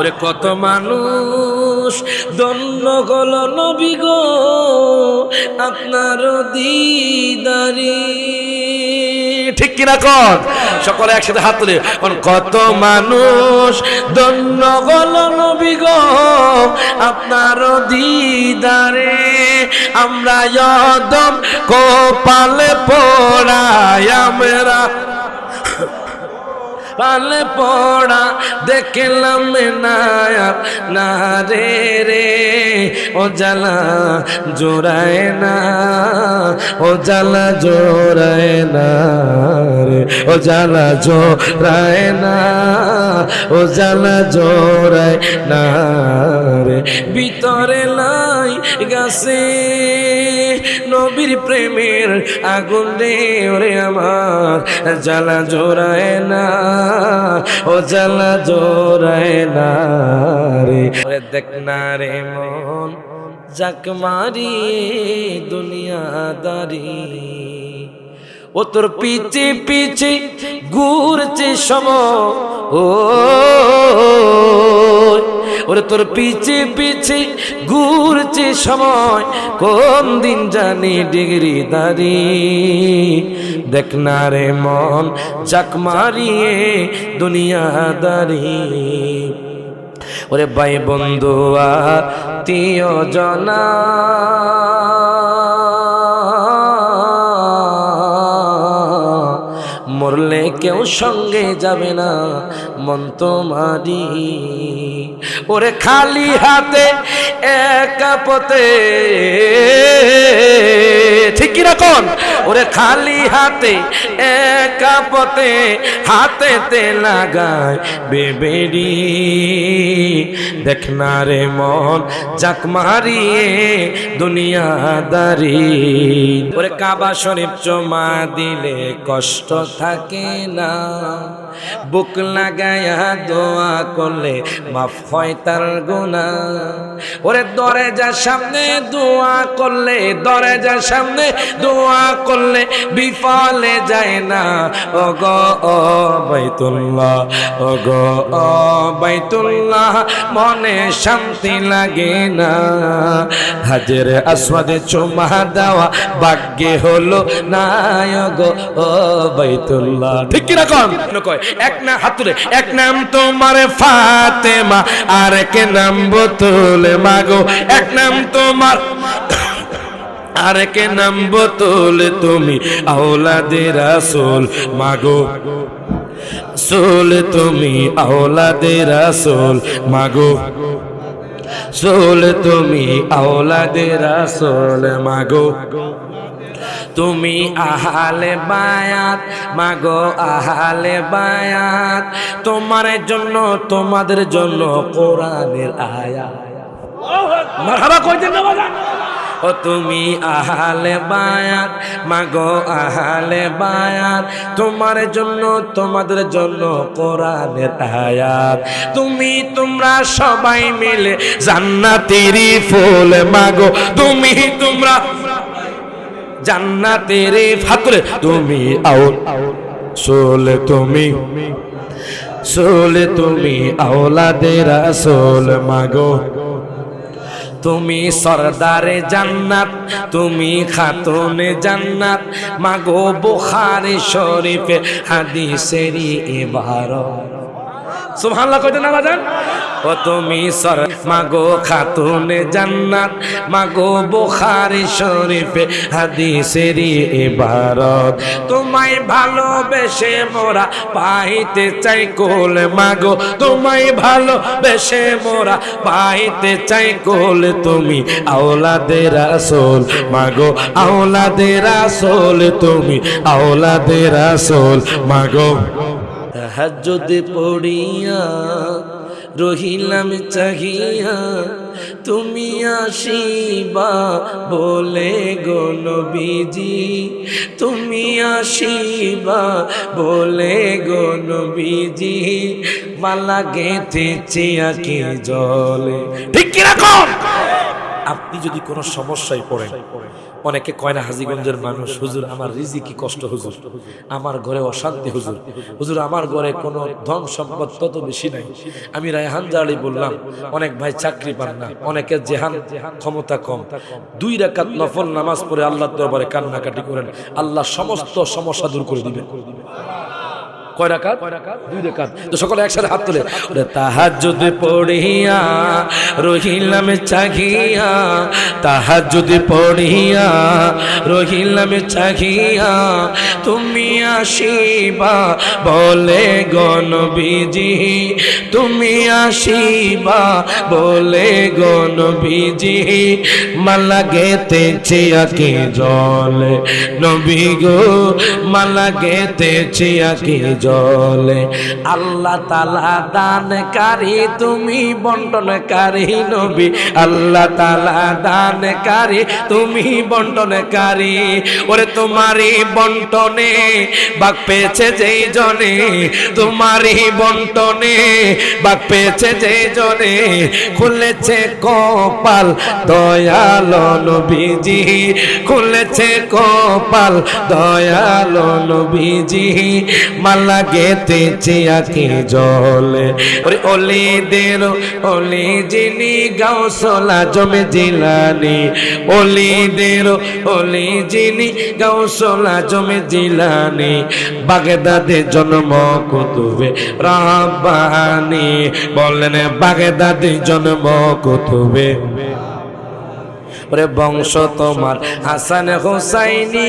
ওরে কত মানুষ দন্য গল নবী গো আপনার দিদারি। ঠিক কিনা কন? সকলে একসাথে হাত তুলে কত মানুষ দন্য গল নবী গো আপনার দিদারে। আমরা যদম কোপালে পড়ায় আমরা পালে পড়া দেখলাম নায়ার, না রে রে, ও জ্বালা জোড়ায় না, ও জ্বালা জোড়ায় না রে, ও জ্বালা জোড়ায় না, ও জ্বালা জোড়ায় না রে। ভিতরে লাই গাছে নবীর প্রেমের আগুন রে ওরে আমার। জ্বালা জোড়ায় না, ও জ্বালা জোড়ায় না রে। দেখ না রে মন, যাক মারি দুনিয়াদারি। ও তোর পিছে পিছে ঘুরছে সম, ও ওরে তোর পিছে পিছে ঘুরছে সময়। কোন দিন জানি ডিগ্রি দাঁড়ি। দেখ না রে মন চাক মারিয়ে দুনিয়াদারি ওরে ভাই বন্ধু, আত্মীয় জনা। মরলে কেউ সঙ্গে যাবে না, মন তোমারি ওরে খালি হাতে একা পথে। ঠিক কীরকম ওরে খালি হাতে, একা পথে হাতেতে লাগায় বেবেরি। দেখ না রে মন, জাক মারিয়ে দুনিয়াদারি। ওরে কাবা শরীফ জমা দিলে কষ্ট থাকে না। বুক লাগায়া দোয়া করলে মাফ হয় তার গুণা ওরে দরজার সামনে দোয়া করলে, দরজার সামনে দোয়া করলে বিফলে যায় না। ও গো ও বাইতুল্লাহ ও গো ও বাইতুল্লাহ, মনে শান্তি লাগে না। হাজের আসওয়াদে চুমা দেওয়া ভাগ্যে হলো না গো ও বাইতুল্লাহ। ঠিক কি রকম কয়, এক না হাতুরে এক নাম তোমার ফাতেমা, আর এক নাম বোতল মাগো, এক নাম তোমার আরেকে নাম বোতল তুমি আওলাদে রাসূল মাগো। সোল তুমি আওলাদে রাসূল মাগো। সোল তুমি আওলাদে রাসূল মাগো। তুমি আহালে বায়াত মাগো আহালে বায়াত। তোমার জন্য তোমাদের জন্য কোরআনের আয়াত। মারহাবা কইতেন না বাবা ও তুমি আহালে বায়াত, মাগো আহালে বায়াত, তোমার জন্য, তোমাদের জন্য কোরআনের আয়াত। তুমি, তোমরা সবাই মিলে জান্নাতেরই ফুল, মাগো, তুমি, তোমরা জান্নাতের ফাতরে তুমি আও সোলে, তুমি সোলে, তুমি আওলাদে রাসূল, মাগো। তুমি সরদারে জান্নাত, তুমি খাতুনে জান্নাত। মাগো বুখারি শরীফে হাদিসেরই এবার সুবহানাল্লাহ কইতে না বাজান ও তুমি সর মাগো খাতুনে জান্নাত, মাগো বুখারী শরীফে হাদিসেরই ইবারত। তোমায় ভালোবেসে মোরা পাইতে চাই কোল মাগো, তোমায় ভালোবেসে মোরা পাইতে চাই কোল তুমি আওলাদে রাসূল। মাগো আওলাদে রাসূল, তুমি আওলাদে রাসূল। মাগো। তাহাজ্জুদ পড়িয়া রহিলাম চাহিয়া তুমি আসিবা বলে গো তুমি আসিবা বলে গো মালা গেঁথেছে আঁকি জলে। ঠিক কীরকম? আপনি যদি কোনো সমস্যায় পড়েন অনেকে কয় না, হাজিগঞ্জের মানুষ, হুজুর, আমার রিজি কি কষ্ট, হুজুর। আমার ঘরে অশান্তি, হুজুর। হুজুর, আমার ঘরে কোনো ধন সম্পদ তত বেশি নাই। আমি রায়হান জালি বললাম, অনেক ভাই চাকরি পান না, অনেকের জেহান ক্ষমতা কম। দুই রাকাত নফল নামাজ পড়ে আল্লাহ দরবারে কান্নাকাটি করেন। আল্লাহ সমস্ত সমস্যা দূর করে দিবেন। কয় রাকাত? দুই রাকাত। হাত তুলে। রহিলাম চাহিয়া তুমি আসিবা বলে গণবিজি, তুমি আসিবা বলে গণবিজি মালা গেতেছে আকে জলে নবী গো মালা গেতেছে আকে জলে আল্লাহ তালা দানকারী, তুমি বন্টনকারী নবী। আল্লাহ তালা দানকারী, তুমি বন্টনকারী। ওরে তোমারই বন্টনে বাক পেয়েছে যেই জনে। তোমারই বন্টনে বাক পেয়েছে যেই জনে। খুলেছে কপাল দয়াল নবীজি। খুলেছে কপাল দয়াল নবীজি। মালা গেতেছে আকে জলে। ওরে অলিদের অলি যিনি গাউসলা জমে জিলানি। অলিদের অলি যিনি গাউসলা জমে জিলানি। বাগদাদে জন্ম কুতুবে রাব্বানি। বললেন, বাগদাদে জন্ম কুতুবে। ওরে বংশ তোমার হাসান হোসাইনি।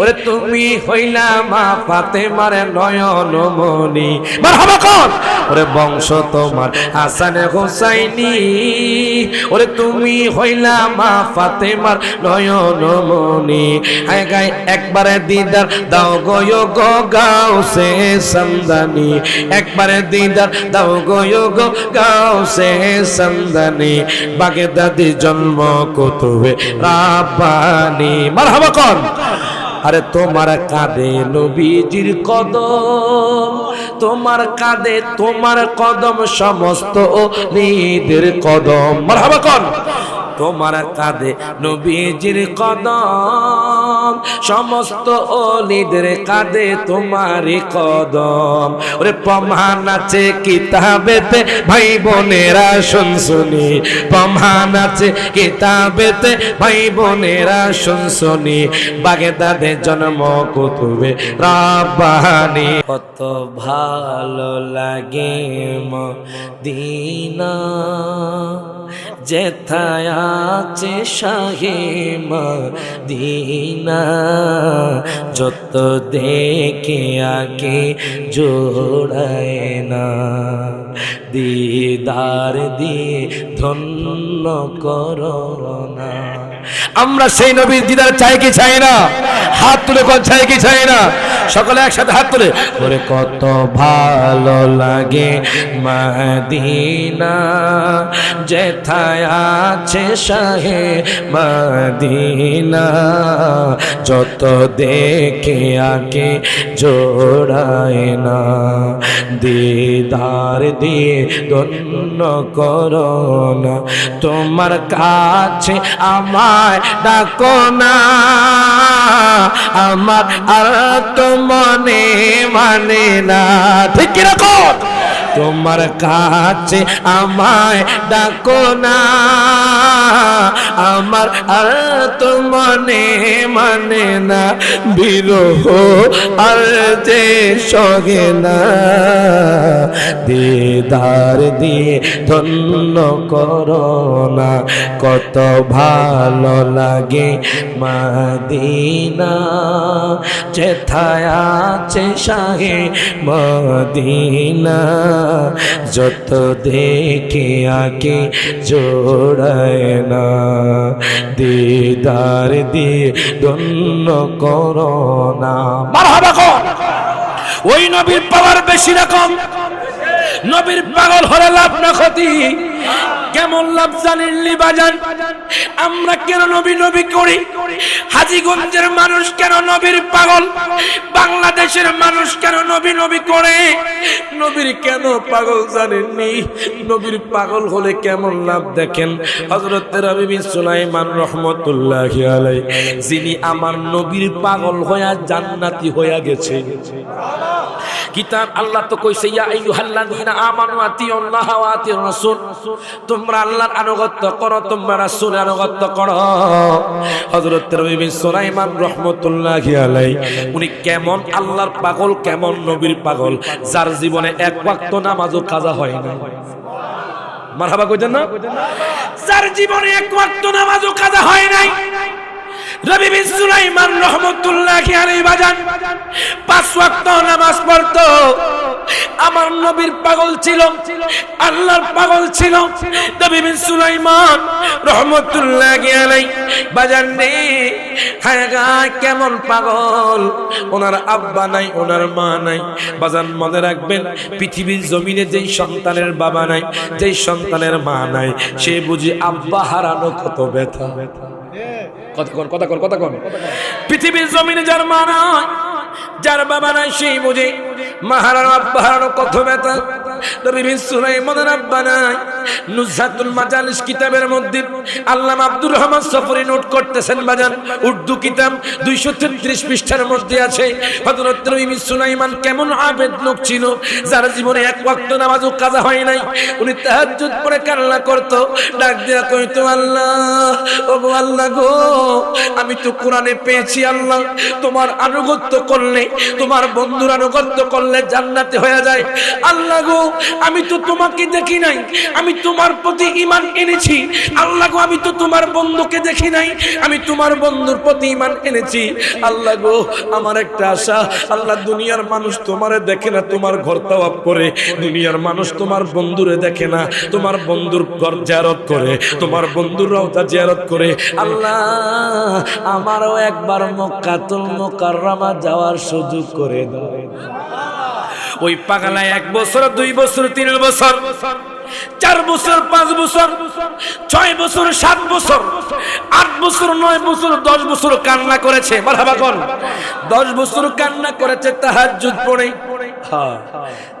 ওরে তুমি হইলা মা পাতে মারে নয়ন মনি ওরে বংশ তোমার হাসান হোসাইনি। ওরে তুমি হইলা মা ফাতে মার নয়ন মনি হায় গায়, একবারে দিদার দাও গয় গাও সে সন্দানি একবারে দিদার দাও গয় গাও সে সন্দানি বাগে দাদি জন্ম রাব্বানি, মারহাবা কর। আরে তোমার কাঁদে নবীজির কদম, তোমার কাঁদে তোমার কদম, সমস্ত নিদের কদম। মারহাবা কর। তোমার কাঁদে নবীজির কদম। সমস্ত অলিদের কাঁদে তোমারই কদম। ওরে প্রমাণ আছে কিতাবেতে ভাই বোনেরা শুন শুনি। প্রমাণ আছে কিতাবেতে ভাই বোনেরা শুন শুনি। বাগেদাদে জন্ম কুতুবে রাব্বানি কত ভালো লাগে মদিনা, যেথায় আছে শাহে মদিনা। যত দেখে আগে জোড়ায় না। দিদার দিয়ে ধন্য করোনা আমরা সেই নবীর দিদার চাই কি চাই না? হাত তুলে কোন চাই কি চাই না? সকলে একসাথে হাত তুলে। ওরে কত ভালো লাগে মদিনা, যেথায় আছে শাহে মদিনা। যত দেখে আগে জোড়ায় না। দিদার দিয়ে ধন্য করোনা তোমার কাছে আমায় ডাকো না। আমার আর তো মনে মানে না। ঠিক কীরকম তোমার কাছে আমায় ডাকো না। আমার আর তো মনে মানে না, বিরহ আর যে সগে না। দিদার দিয়ে ধন্য করোনা কত ভালো লাগে মদিনা। যেথায় আছে শাহে মদিনা। যত দেখে আগে জোড়ায় না। দিদার দিয়ে দন্য করোনা ওই নবীর পাওয়ার বেশি রকম। নবীর পাগল হলে লাভ না ক্ষতি। কেমন লাভ জানিলি বাজান আমরা কেন নবী নবী করি? হাজিগঞ্জের মানুষ কেন নবীর পাগল? বাংলাদেশের মানুষ কেন নবী নবী করে? নবীর কেন পাগল জানেননি? নবীর পাগল হলে কেমন লাভ দেখেন? হজরত রবি সুলাইমান রহমতুল্লাহ আলাই যিনি আমার নবীর পাগল হইয়া জান্নাতি হইয়া গেছে। কিতাব আল্লাহ তো কইছে, ইয়া আইয়ুহাল্লাযীনা আমানু আতিউল্লাহ ওয়া আতিউর রাসূল তোমরা আল্লাহর আনুগত্য করো, তোমরা রাসূলের আনুগত্য করো। হযরত নবী সুলাইমান রাহমাতুল্লাহি আলাইহি, উনি কেমন আল্লাহর পাগল, কেমন নবীর পাগল, যার জীবনে এক ওয়াক্ত নামাজও কাজা হয় না মারহাবা কইতেন না? যার জীবনে এক ওয়াক্ত নামাজও কাজা হয় নাই। রবি বিন সুলাইমান রহমতুল্লাহি আলাইহি বাজান, পাঁচ ওয়াক্ত নামাজ পড়তো। আমার নবীর পাগল ছিল, আল্লাহর পাগল ছিল। নবী বিন সুলাইমান রহমতুল্লাহি আলাইহি বাজান রে, হায় কেমন পাগল। ওনার আব্বা নাই, ওনার মা নাই। বাজান মনে রাখবেন, পৃথিবীর জমিনে যেই সন্তানের বাবা নাই, যেই সন্তানের মা নাই, সে বুঝি আব্বা হারানো কত ব্যথা। কথা কতক্ষণ কথা কন পৃথিবীর জমিনে যার মা নয় যার বাবা নাই সেই বুঝে। মা হারানো কত ব্যথা। নবী বিন সুলাইমানের আব্বা নুজহাতুল মাজালিস কিতাবের মধ্যে আল্লামা আব্দুর রহমান সফরি নোট করতেছেন, বাজান। উর্দু কিতাব 233 পৃষ্ঠার মধ্যে আছে। হযরত সুলাইমান কেমন আবেদ লোক ছিল, যার জীবনে এক ওয়াক্ত নামাজও কাজা হয় নাই। উনি তাহাজ্জুদ পড়ে কান্না করত, ডাক কইতো আল্লাহ আল্লাহ গো, আমি তো কোরআনে পেয়েছি, আল্লাহ। তোমার আনুগত্য করলে, তোমার বন্ধুর আনুগত্য করলে জান্নাতে হয়ে যায়। আল্লাহ গো আমি তো তোমাকে দেখি নাই। আমি তোমার প্রতি ঈমান এনেছি। আল্লাহ গো, আমি তো তোমার বন্ধুকে দেখি নাই। আমি তোমার বন্ধুর প্রতি ঈমান এনেছি। আল্লাহ গো, আমার একটা আশা। আল্লাহ, দুনিয়ার মানুষ তোমারে দেখে না, তোমার ঘর তাওয়াব করে। দুনিয়ার মানুষ তোমার বন্ধুরে দেখে না, তোমার বন্ধুর ঘর জিয়ারত করে, তোমার বন্ধুর রওজা জিয়ারত করে। আল্লাহ, আমারও একবার মক্কাতুল মুকাররমা যাওয়ার সুযোগ করে দাও। ওই পাগলায় এক বছর, দুই বছর, তিন বছর, চার বছর, পাঁচ বছর, ছয় বছর, সাত বছর, আট বছর, নয় বছর, দশ বছর কান্না করেছে। মারহাবা কর দশ বছর কান্না করেছে তাহার যুদ্ধ পড়ে। হ্যাঁ।